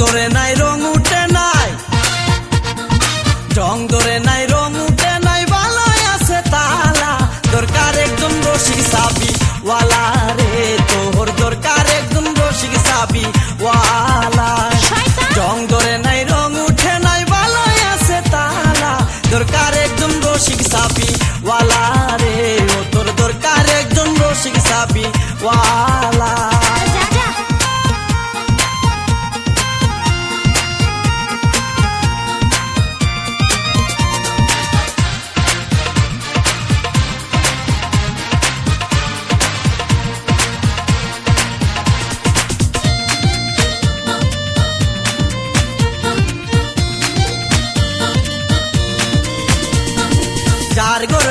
ধরে নাই, রং উঠে নাই। জং ধরে নাই, রং উঠে নাই, ভালোই আছে তালা। দরকার একজন রসিক সাবি ওয়ালা রে, তোর দরকার একজন রসিক সাবি।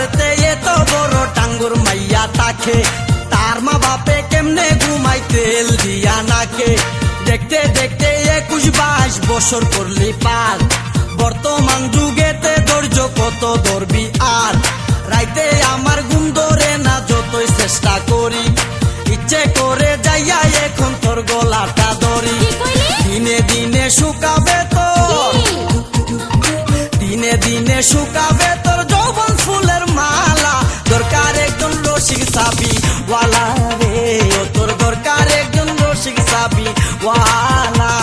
ঘরেতে এত বড় টাঙ্গুর মাইয়া তাকে। তার মা বাপে কেমনে ঘুমাই তেল দিয়া নাকে? দেখতে দেখতে একুশ বাইশ বছর করলি পার বর্তমান যুগেতে ধৈর্য কত ধরবি আর রাইতে আমার ঘুম ধরে না যতই চেষ্টা করি। ইচ্ছে করে যাইয়া এখন তোর গলাটা ধরি। দিনে দিনে শুকাবে তো। দিনে দিনে শুকাবে তোর সাবি ওয়ালা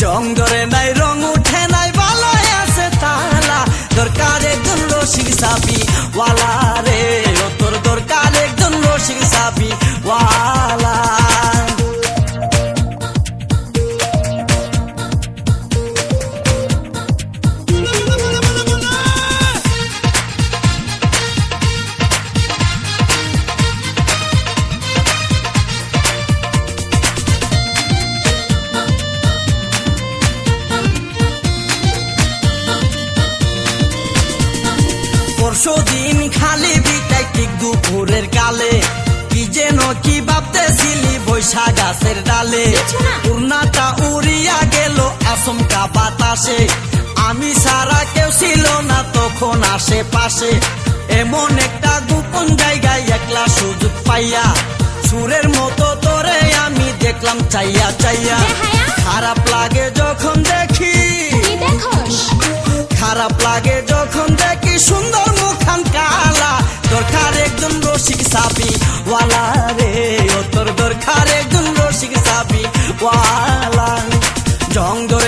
জং ধরে নাই রং, উঠে নাই বালাই আছে তালা, দরকার একজন রসিক সাবি। ওয়ালা রে তোর দরকার একজন রসিক সাবি। গাছের ডালে। উড়নাটা উড়িয়া গেল আসমকা বাতাসে। আমি সারা কেউ ছিল না তখন আশেপাশে। এমন একটা গোপন জায়গায় একলা সুযোগ পাইয়া। সুরের মতো তোরে আমি দেখলাম চাইয়া চাইয়া। খারাপ লাগে যখন দেখি। খারাপ লাগে যখন দেখি সুন্দর জং ধরে নাই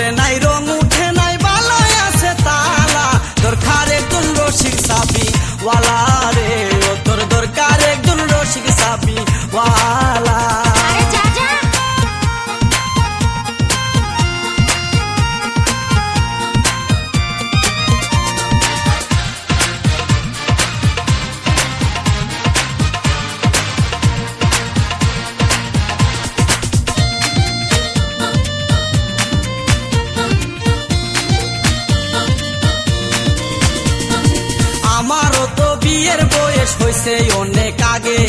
হয়েছে অনেক আগে।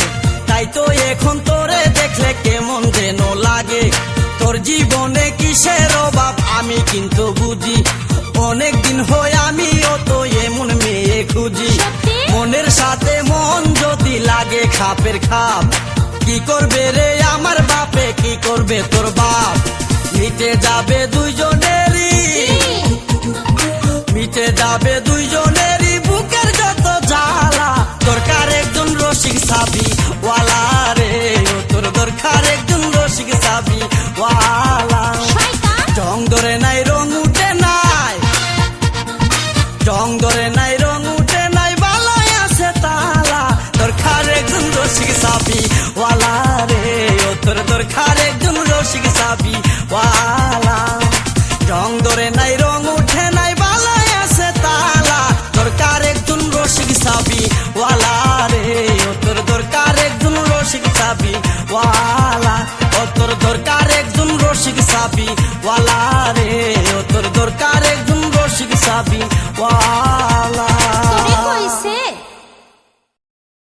তাই তো এখন তোরে দেখলে কেমন যেন লাগে। তোর জীবনে কিসের অভাব আমি কিন্তু বুঝি। অনেক দিন হয় আমিও তো এমন মেয়ে খুঁজি। মনের সাথে মন যদি লাগে খাপের খাপ। কি করবে রে আমার বাপে? কি করবে তোর বাপ? মিটে যাবে দুইজনেরই। মিটে যাবে দুইজনেরই ধরে নাই, রং উঠে নাই। জং ধরে নাই, রং উঠে নাই বালায় আছে তালা। দরকার একজন রসিক সাবি ওয়ালা রে। ও তোর দরকার একজন রসিক সাবি ওয়ালা জং ধরে নাই, রং উঠে নাই বালায় আছে তালা। দরকার একজন রসিক সাবি ওয়ালা রে। ও তোর দরকার একজন রসিক সাবি ওয়ালা ও তোর দরকার একজন রসিক সাবি